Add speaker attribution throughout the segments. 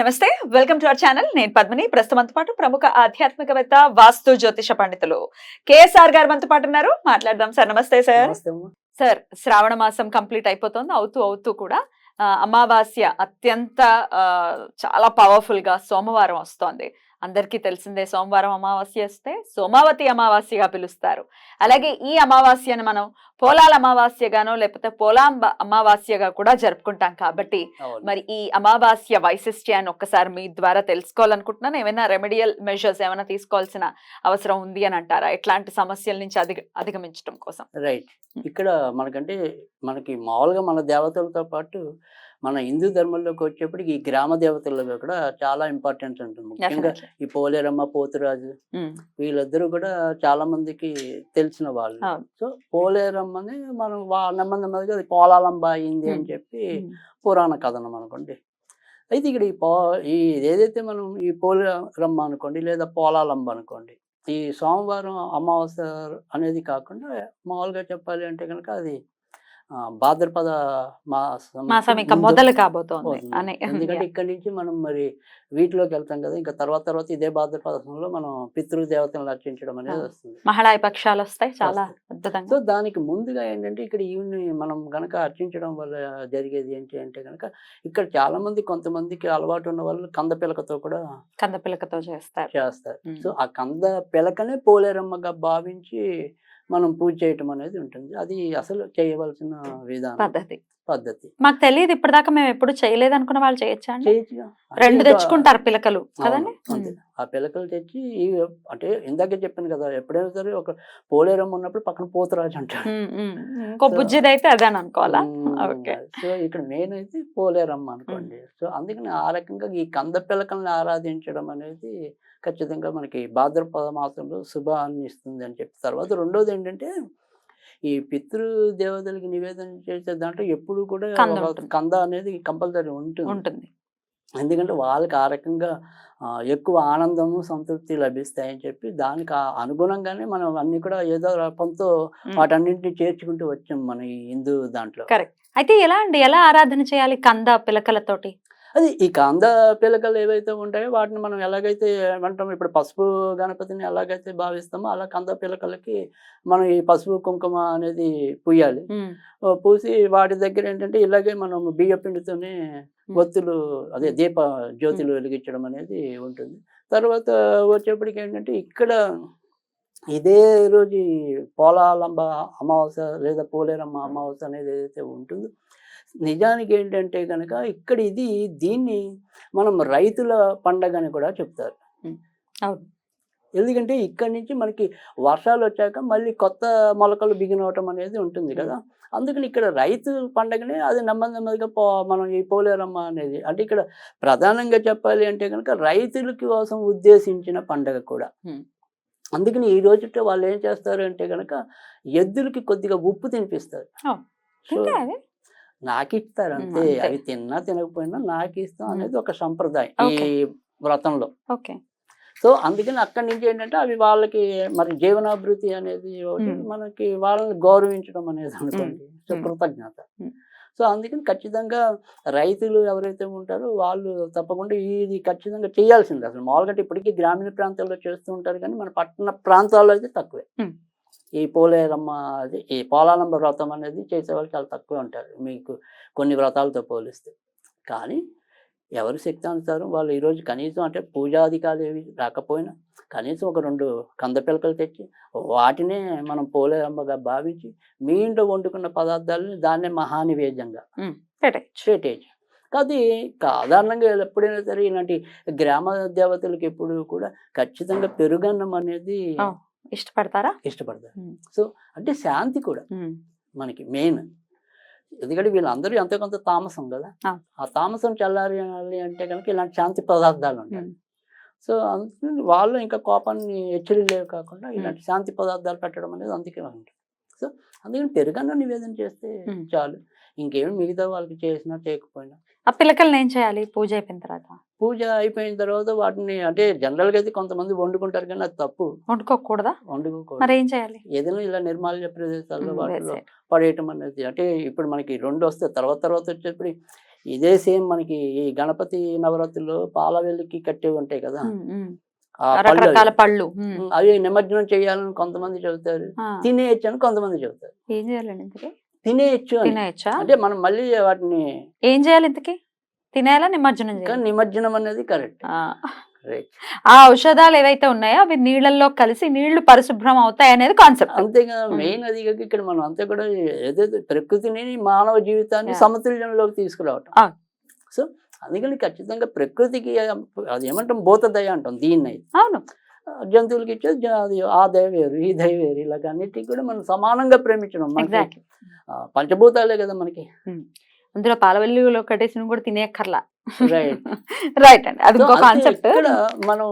Speaker 1: నమస్తే welcome to our channel. నేను పద్మిని. ప్రస్తుతం మనతో పాటు ప్రముఖ ఆధ్యాత్మికవేత్త వాస్తు జ్యోతిష పండితులు కేఎస్ఆర్ గారు మనతో పాటు ఉన్నారు. మాట్లాడదాం సార్. నమస్తే సార్. సార్ శ్రావణ మాసం కంప్లీట్ అయిపోతుంది. అవుతూ అవుతూ కూడా అమావాస్య అత్యంత చాలా పవర్ఫుల్గా సోమవారం వస్తోంది. అందరికీ తెలిసిందే సోమవారం అమావాస్య వస్తే సోమావతి అమావాస్యగా పిలుస్తారు. అలాగే ఈ అమావాస్యను మనం పోలాల అమావాస్యగానో లేకపోతే పోలాంబ అమావాస్యగా కూడా జరుపుకుంటాం కాబట్టి మరి ఈ అమావాస్య వైశిష్ట్యాన్ని ఒక్కసారి మీ ద్వారా తెలుసుకోవాలనుకుంటున్నాను. ఏమైనా రెమెడియల్ మెజర్స్ ఏమైనా తీసుకోవాల్సిన అవసరం ఉంది అని అంటారా? ఎట్లాంటి సమస్యల నుంచి అధిగ అధిగమించడం కోసం?
Speaker 2: రైట్. ఇక్కడ మనకంటే మనకి మామూలుగా మన దేవతలతో పాటు మన హిందూ ధర్మంలోకి వచ్చేప్పటికి ఈ గ్రామ దేవతల్లో కూడా చాలా ఇంపార్టెన్స్ ఉంటుంది ముఖ్యంగా. ఈ పోలేరమ్మ పోతురాజు వీళ్ళిద్దరూ కూడా చాలా మందికి తెలిసిన వాళ్ళు. సో పోలేరమ్మని మనం వా నెమ్మది నెమ్మదిగా అది పోలాలంబ అయింది అని. చెప్పి పురాణ కథనం అనుకోండి అయితే ఇక్కడ ఈ పో ఈ ఏదైతే మనం ఈ పోలేరమ్మ అనుకోండి లేదా పోలాలంబ అనుకోండి ఈ సోమవారం అమావాస్య అనేది కాకుండా మామూలుగా చెప్పాలి అంటే కనుక అది భాద్రపద మాసం
Speaker 1: మాసం ఇంకా
Speaker 2: ముందు
Speaker 1: మొదలు కాబోతోంది
Speaker 2: ఎందుకంటే ఇక్కడి నుంచి మనం మరి వీటిలోకి వెళ్తాం కదా ఇంకా తర్వాత తర్వాత ఇదే భాద్రపదంలో మనం పితృదేవతలను అర్చించడం అనేది. వస్తుంది
Speaker 1: మహళాయి పక్షాలు వస్తాయి చాలా. అద్భుతంగా
Speaker 2: సో దానికి ముందుగా ఏంటంటే ఇక్కడ ఈవిని మనం గనక అర్చించడం వల్ల జరిగేది ఏంటి అంటే గనక ఇక్కడ చాలా మంది కొంతమందికి అలవాటు ఉన్న వాళ్ళు కంద పిలకతో కూడా
Speaker 1: కంద పిలకతో చేస్తారు
Speaker 2: చేస్తారు. సో ఆ కంద పిలకనే పోలేరమ్మగా భావించి మనం పూజ చేయటం అనేది ఉంటుంది. అది అసలు చేయవలసిన విధానం.
Speaker 1: పద్ధతి.
Speaker 2: పద్ధతి.
Speaker 1: మాకు తెలియదు ఇప్పటిదాకా మేము ఎప్పుడు చేయలేదు అనుకున్న వాళ్ళు చేయొచ్చా రెండు తెచ్చుకుంటారు పిలకలు కదండి.
Speaker 2: ఆ పిలకలు తెచ్చి అంటే ఇందాకే చెప్పాను కదా ఎప్పుడైనా సరే ఒక పోలేరమ్మ ఉన్నప్పుడు పక్కన పోతరాజు అంటాడు.
Speaker 1: ఇంకో బుజ్జిది అయితే అదే అనుకోవాలా?
Speaker 2: సో ఇక్కడ మెయిన్ అయితే పోలేరమ్మ అనుకోండి. సో అందుకని ఆ రకంగా ఈ కంద పిలకల్ని ఆరాధించడం అనేది ఖచ్చితంగా మనకి భాద్రపద మాసంలో శుభాన్ని ఇస్తుంది అని చెప్పి. తర్వాత రెండోది ఏంటంటే ఈ పితృ దేవతలకి నివేదన చేసే దాంట్లో ఎప్పుడు కూడా
Speaker 1: కంద
Speaker 2: అనేది కంపల్సరీ ఉంటుంది.
Speaker 1: ఉంటుంది.
Speaker 2: ఎందుకంటే వాళ్ళకి ఆ రకంగా ఎక్కువ ఆనందము సంతృప్తి లభిస్తాయని చెప్పి దానికి అనుగుణంగానే మనం అన్ని కూడా ఏదో రకంతో
Speaker 1: ఉమ్.
Speaker 2: వాటన్నింటినీ చేర్చుకుంటూ వచ్చాం మన ఈ హిందూ దాంట్లో.
Speaker 1: కరెక్ట్. అయితే ఎలా అండి? ఎలా ఆరాధన చేయాలి కంద పిలకలతోటి?
Speaker 2: అది ఈ కాంద పిలకలు ఏవైతే ఉంటాయో వాటిని మనం ఎలాగైతే అంటాం ఇప్పుడు పసుపు గణపతిని ఎలాగైతే భావిస్తామో అలా కంద పిలకలకి మనం ఈ పసుపు కుంకుమ అనేది పూయాలి. పూసి వాటి దగ్గర ఏంటంటే ఇలాగే మనం బియ్య పిండితోనే ఒత్తులు అదే దీప జ్యోతులు వెలిగించడం అనేది ఉంటుంది. తర్వాత వచ్చేప్పటికి ఏంటంటే ఇక్కడ ఇదే రోజు పోలాలంబ అమావాస్య లేదా పోలేరమ్మ అమావాస్య అనేది ఏదైతే ఉంటుందో నిజానికి ఏంటంటే కనుక ఇక్కడ ఇది దీన్ని మనం రైతుల పండగ అని కూడా చెప్తారు.
Speaker 1: అవును.
Speaker 2: ఎందుకంటే ఇక్కడి నుంచి మనకి వర్షాలు వచ్చాక మళ్ళీ కొత్త మొలకలు బిగినవటం అనేది ఉంటుంది కదా. అందుకని ఇక్కడ రైతు పండగనే అది నెమ్మది నెమ్మదిగా పో మనం ఈ పోలేరమ్మ అనేది అంటే ఇక్కడ ప్రధానంగా చెప్పాలి అంటే కనుక రైతుల కోసం ఉద్దేశించిన పండగ కూడా. అందుకని ఈ రోజుతో వాళ్ళు ఏం చేస్తారు అంటే కనుక ఎద్దులకి కొద్దిగా ఉప్పు తినిపిస్తారు నాకు ఇస్తారు అంతే. అవి తిన్నా తినకపోయినా నాకు ఇస్తాం. అనేది ఒక సంప్రదాయం ఈ. వ్రతంలో
Speaker 1: ఓకే
Speaker 2: సో అందుకని అక్కడి నుంచి ఏంటంటే అవి వాళ్ళకి మరి జీవనాభివృద్ధి అనేది ఒకటి. మనకి వాళ్ళని గౌరవించడం అనేది అనుకోండి. కృతజ్ఞత. సో అందుకని ఖచ్చితంగా రైతులు ఎవరైతే ఉంటారో వాళ్ళు తప్పకుండా ఇది ఖచ్చితంగా చేయాల్సింది. అసలు మామూలుగా ఇప్పటికీ గ్రామీణ ప్రాంతాల్లో చేస్తూ ఉంటారు కానీ మన పట్టణ ప్రాంతాల్లో అయితే తక్కువే. ఈ పోలేరమ్మ అది ఈ పోలాలంబ వ్రతం అనేది చేసేవాళ్ళు చాలా తక్కువ ఉంటారు. మీకు కొన్ని వ్రతాలతో పోలిస్తే. కానీ ఎవరి శక్తి అనుసారం వాళ్ళు ఈరోజు కనీసం అంటే పూజాధికారులు ఏవి రాకపోయినా కనీసం ఒక రెండు కంద పిలకలు తెచ్చి వాటినే మనం పోలేరమ్మగా భావించి మీ ఇంట్లో వండుకున్న పదార్థాలని దాన్నే మహానివేద్యంగా
Speaker 1: పెట్టేయచ్చు.
Speaker 2: అది సాధారణంగా ఎప్పుడైనా సరే ఇలాంటి గ్రామ దేవతలకు ఎప్పుడు కూడా ఖచ్చితంగా పెరుగన్నం అనేది
Speaker 1: ఇష్టపడతారా?
Speaker 2: ఇష్టపడతారు. సో అంటే శాంతి కూడా. మనకి మెయిన్. ఎందుకంటే వీళ్ళందరూ ఎంతో కొంత తామసం కదా
Speaker 1: ఆ.
Speaker 2: తామసం చల్లారాలి అంటే కనుక ఇలాంటి శాంతి పదార్థాలు ఉంటాయి. సో అందుకని వాళ్ళు ఇంకా కోపాన్ని హెచ్చరిలేవు కాకుండా ఇలాంటి శాంతి పదార్థాలు పెట్టడం అనేది అందుకే ఉంటుంది సో అందుకని పెరుగన్న నివేదన చేస్తే. చాలు ఇంకేమి మిగతా వాళ్ళకి చేసినా చేయకపోయినా.
Speaker 1: ఆ పిల్లకల్ని ఏం చేయాలి? పూజ అయిపోయిన తర్వాత?
Speaker 2: పూజ అయిపోయిన తర్వాత వాటిని అంటే జనరల్గా అయితే కొంతమంది వండుకుంటారు కానీ అది తప్పు.
Speaker 1: వండుకోకూడదా?
Speaker 2: వండుకోకూడదు.
Speaker 1: మరి ఏం చేయాలి?
Speaker 2: ఏదైనా ఇలా నిర్మాల్య ప్రదేశాల్లో వాటిలో. పడేయటం అనేది అంటే ఇప్పుడు మనకి రెండు వస్తాయి తర్వాత తర్వాత వచ్చేప్పుడు ఇదే సేమ్ మనకి ఈ గణపతి నవరాత్రిలో పాలవెల్లికి కట్టేవి ఉంటాయి కదా? పళ్ళు
Speaker 1: రకరకాల
Speaker 2: అవి.
Speaker 1: పళ్ళు.
Speaker 2: నిమజ్జనం చేయాలని కొంతమంది చెబుతారు. తినేయచ్చు అని కొంతమంది చెబుతారు.
Speaker 1: ఏం చేయాలండి
Speaker 2: తినేయచ్చు అంటే మనం మళ్ళీ వాటిని
Speaker 1: ఏం చేయాలి ఇంతకి తినేయాలా నిమజ్జనం చేయాలి
Speaker 2: నిమజ్జనం అనేది కరెక్ట్
Speaker 1: ఆ. ఔషధాలు ఏవైతే ఉన్నాయో అవి నీళ్ళల్లో కలిసి నీళ్ళు పరిశుభ్రం అవుతాయి అనేది కాన్సెప్ట్
Speaker 2: అంతేగా
Speaker 1: ఉమ్.
Speaker 2: మెయిన్ అది కాక ఇక్కడ మనం అంతా కూడా ఏదైతే ప్రకృతిని మానవ జీవితాన్ని. సమతుల్యంలోకి తీసుకురావటం. సో అందుకని ఖచ్చితంగా ప్రకృతికి అది ఏమంటాం భూతదయ అంటాం దీన్ని.
Speaker 1: అవును
Speaker 2: జంతువులకి ఇచ్చే జ- అది ఆ దయ వేరు ఈ దయ వేరు. ఇలాగ అన్నిటికీ కూడా మనం సమానంగా ప్రేమించడం మనకి, పంచభూతాలే కదా మనకి.
Speaker 1: అందులో పాలవెల్లిలో కట్టేసిన కూడా తినేయక్కర్లా.
Speaker 2: రైట్
Speaker 1: రైట్ అండి. అది
Speaker 2: అంటే
Speaker 1: కాన్సెప్ట్
Speaker 2: మనం.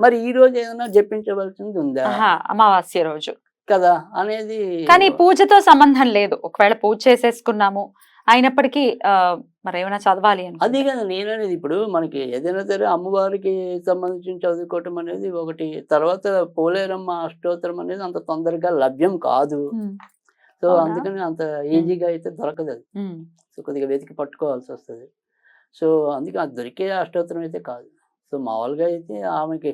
Speaker 2: మరి ఈ రోజు ఏదైనా జపించవలసింది ఉందా?
Speaker 1: అమావాస్య రోజు.
Speaker 2: కదా అనేది
Speaker 1: కానీ పూజతో సంబంధం లేదు. ఒకవేళ పూజ చేసేసుకున్నాము అయినప్పటికీ మరి ఏమైనా చదవాలి అని
Speaker 2: అది కదా! నేననేది ఇప్పుడు మనకి ఏదైనా సరే అమ్మవారికి సంబంధించి చదువుకోవటం అనేది ఒకటి తర్వాత పోలేరమ్మ అష్టోత్తరం అనేది అంత తొందరగా లభ్యం కాదు. సో? అందుకని అంత ఈజీగా అయితే దొరకదు అది. సో కొద్దిగా వెతికి పట్టుకోవాల్సి వస్తుంది. సో అందుకే అది దొరికే అష్టోత్తరం అయితే కాదు. సో మామూలుగా అయితే ఆమెకి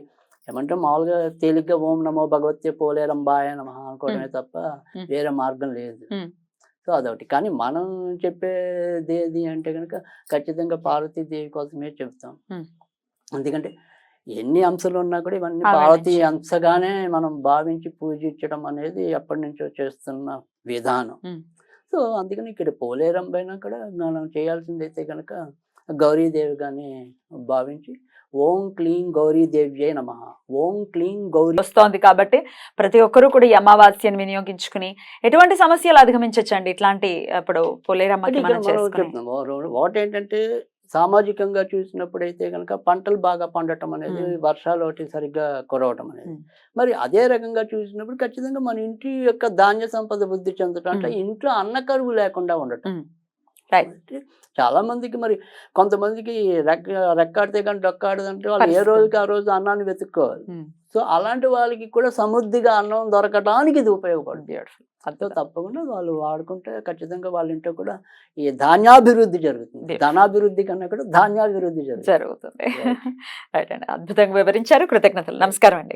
Speaker 2: ఏమంటే? మామూలుగా తేలిగ్గా ఓం నమో భగవత్య పోలేరంబాయ నమ అనుకోవడమే తప్ప. వేరే మార్గం లేదు. సో అదొకటి కానీ మనం చెప్పేది ఏది అంటే కనుక ఖచ్చితంగా పార్వతీదేవి కోసమే చెప్తాం. ఎందుకంటే ఎన్ని అంశాలు ఉన్నా కూడా ఇవన్నీ పార్వతీ. అంశగానే మనం భావించి పూజించడం అనేది ఎప్పటి నుంచో చేస్తున్న విధానం. సో అందుకని ఇక్కడ పోలేరం పైన కూడా మనం చేయాల్సింది అయితే కనుక గౌరీదేవి గాని భావించి ఓం క్లీం గౌరీదేవ్యే నమ ఓం క్లీం గౌరీ
Speaker 1: వస్తోంది కాబట్టి ప్రతి ఒక్కరూ కూడా ఈ అమావాస్యను వినియోగించుకుని ఎటువంటి సమస్యలు అధిగమించచ్చండి ఇట్లాంటి ఇప్పుడు
Speaker 2: ఓ- ఒకటి ఏంటంటే సామాజికంగా చూసినప్పుడైతే కనుక పంటలు బాగా పండటం అనేది. వర్షాలు ఒకటి సరిగ్గా కురవటం అనేది. మరి అదే రకంగా చూసినప్పుడు ఖచ్చితంగా మన ఇంటి యొక్క ధాన్య సంపద వృద్ధి చెందటం అంటే. ఇంట్లో అన్న కరువు లేకుండా ఉండటం చాలా మందికి మరి కొంతమందికి రెక్క రెక్కాడితే కానీ డొక్కాడదంటే వాళ్ళు ఏ. రోజుకి ఆ రోజు అన్నాన్ని వెతుక్కోవాలి. సో అలాంటి వాళ్ళకి కూడా సమృద్ధిగా అన్నం దొరకడానికి ఇది ఉపయోగపడుతుంది
Speaker 1: అద్భుతం.
Speaker 2: తప్పకుండా వాళ్ళు వాడుకుంటే ఖచ్చితంగా వాళ్ళ ఇంట్లో కూడా ఈ ధాన్యాభివృద్ధి జరుగుతుంది. ధనాభివృద్ధి కన్నా కూడా ధాన్యాభివృద్ధి జరుగుతుంది.
Speaker 1: జరుగుతుంది. రైట్ అండి. అద్భుతంగా వివరించారు. కృతజ్ఞతలు. నమస్కారం అండి.